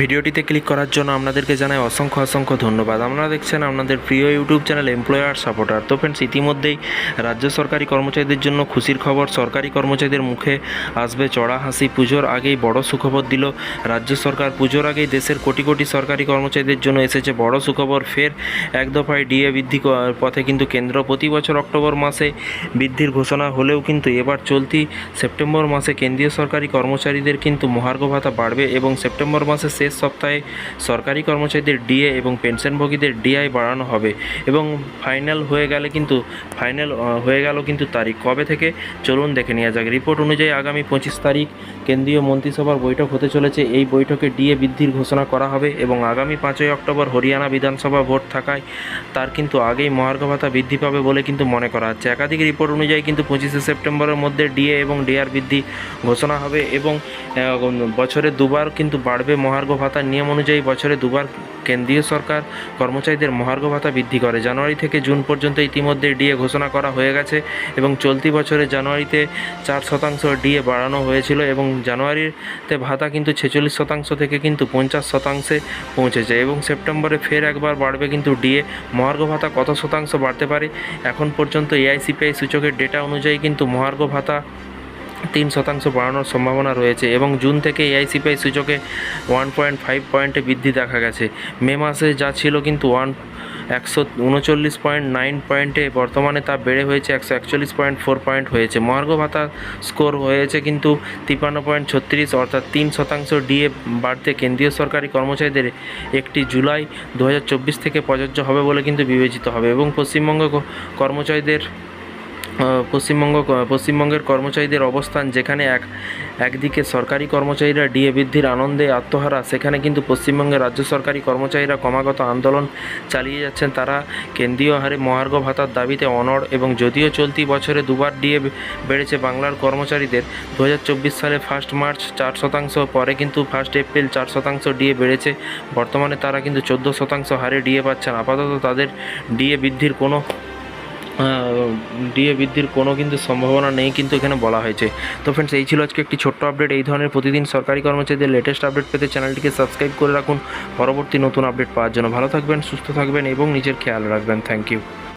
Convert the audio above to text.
ভিডিওটিতে ক্লিক করার জন্য আপনাদেরকে জানাই অসংখ্য অসংখ্য ধন্যবাদ। আপনারা দেখছেন আপনাদের প্রিয় ইউটিউব চ্যানেল এমপ্লয়ার সাপোর্টার তো ফ্রেন্ডস ইতিমধ্যেই রাজ্য সরকারি কর্মচারীদের জন্য খুশির খবর, সরকারি কর্মচারীদের মুখে আসবে চড়া হাসি। পুজোর আগেই বড় সুখবর দিল রাজ্য সরকার। পুজোর আগেই দেশের কোটি কোটি সরকারি কর্মচারীদের জন্য এসেছে বড় সুখবর। ফের এক দফায় ডিএ বৃদ্ধি পথে কিন্তু কেন্দ্র। প্রতি বছর অক্টোবর মাসে বৃদ্ধির ঘোষণা হলেও কিন্তু এবার চলতি সেপ্টেম্বর মাসে কেন্দ্রীয় সরকারি কর্মচারীদের কিন্তু মহার্ঘ ভাতা বাড়বে এবং সেপ্টেম্বর মাসে শেষ সপ্তাহে সরকারি কর্মচারীদের ডিএ এবং পেনশনভোগীদের ডিআই বাড়ানো হবে এবং ফাইনাল হয়ে গেলে কিন্তু, ফাইনাল হয়ে গেল কিন্তু তারিখ। কবে থেকে? চলুন দেখে নেওয়া যাক। রিপোর্ট অনুযায়ী আগামী পঁচিশ তারিখ কেন্দ্রীয় মন্ত্রিসভার বৈঠক হতে চলেছে। এই বৈঠকে ডিএ বৃদ্ধির ঘোষণা করা হবে এবং আগামী পাঁচই অক্টোবর হরিয়ানা বিধানসভা ভোট থাকায় তার কিন্তু আগেই মহার্ঘ ভাতা বৃদ্ধি পাবে বলে কিন্তু মনে করা হচ্ছে। একাধিক রিপোর্ট অনুযায়ী কিন্তু পঁচিশে সেপ্টেম্বরের মধ্যে ডিএ এবং ডিআর বৃদ্ধি ঘোষণা হবে এবং বছরে দুবার কিন্তু বাড়বে মহার্ঘ ভাতার নিয়ম অনুযায়ী বছরে দুবার কেন্দ্রীয় সরকার কর্মচারীদের মহার্ঘ ভাতা বৃদ্ধি করে। জানুয়ারি থেকে জুন পর্যন্ত ইতিমধ্যে ডিএ ঘোষণা করা হয়ে গেছে এবং চলতি বছরে জানুয়ারিতে চার শতাংশ ডিএ বাড়ানো হয়েছিল এবং জানুয়ারিতে ভাতা কিন্তু ছেচল্লিশ শতাংশ থেকে কিন্তু পঞ্চাশ শতাংশে পৌঁছেছে এবং সেপ্টেম্বরে ফের একবার বাড়বে কিন্তু ডিএ। মহার্ঘ ভাতা কত শতাংশ বাড়তে পারে? এখন পর্যন্ত এআইসিপিআই সূচকের ডেটা অনুযায়ী কিন্তু মহার্ঘ ভাতা তিন শতাংশ বাড়ানোর সম্ভাবনা রয়েছে এবং জুন থেকে এআইসিপিআই সূচকে ওয়ান পয়েন্ট ফাইভ পয়েন্টে বৃদ্ধি দেখা গেছে। মে মাসে যা ছিল কিন্তু ওয়ান একশো উনচল্লিশ পয়েন্ট নাইন পয়েন্টে বর্তমানে তা বেড়ে হয়েছে একশো একচল্লিশ পয়েন্ট ফোর পয়েন্ট হয়েছে। মহার্ঘ ভাতা স্কোর হয়েছে কিন্তু তিপ্পান্ন পয়েন্ট ছত্রিশ, অর্থাৎ তিন শতাংশ ডিএ বাড়তে কেন্দ্রীয় সরকারি কর্মচারীদের একটি জুলাই দু হাজার চব্বিশ থেকে প্রযোজ্য হবে বলে কিন্তু বিবেচিত হবে এবং পশ্চিমবঙ্গ কর্মচারীদের পশ্চিমবঙ্গ, পশ্চিমবঙ্গের কর্মচারীদের অবস্থান যেখানে এক, একদিকে সরকারি কর্মচারীরা ডিএ বৃদ্ধির আনন্দে আত্মহারা, সেখানে কিন্তু পশ্চিমবঙ্গের রাজ্য সরকারি কর্মচারীরা ক্রমাগত আন্দোলন চালিয়ে যাচ্ছেন। তারা কেন্দ্রীয় হারে মহার্ঘ ভাতার দাবিতে অনড় এবং যদিও চলতি বছরে দুবার ডিএ বেড়েছে বাংলার কর্মচারীদের দু হাজার চব্বিশ সালে ফার্স্ট মার্চ চার শতাংশ, পরে কিন্তু ফার্স্ট এপ্রিল চার শতাংশ ডিএ বেড়েছে। বর্তমানে তারা কিন্তু চোদ্দ শতাংশ হারে ডিএ পাচ্ছেন। আপাতত তাদের ডিএ বৃদ্ধির কোনো ডিএ বৃদ্ধির কোনো কিন্তু সম্ভাবনা নেই কিন্তু এখানে বলা হয়েছে। তো ফ্রেন্ডস এই ছিল আজকে একটি ছোট্ট আপডেট এই ধরনের প্রতিদিন সরকারি কর্মচারীদের লেটেস্ট আপডেট পেতে চ্যানেলটিকে সাবস্ক্রাইব করে রাখুন। পরবর্তী নতুন আপডেট পাওয়ার জন্য ভালো থাকবেন, সুস্থ থাকবেন এবং নিজের খেয়াল রাখবেন। Thank you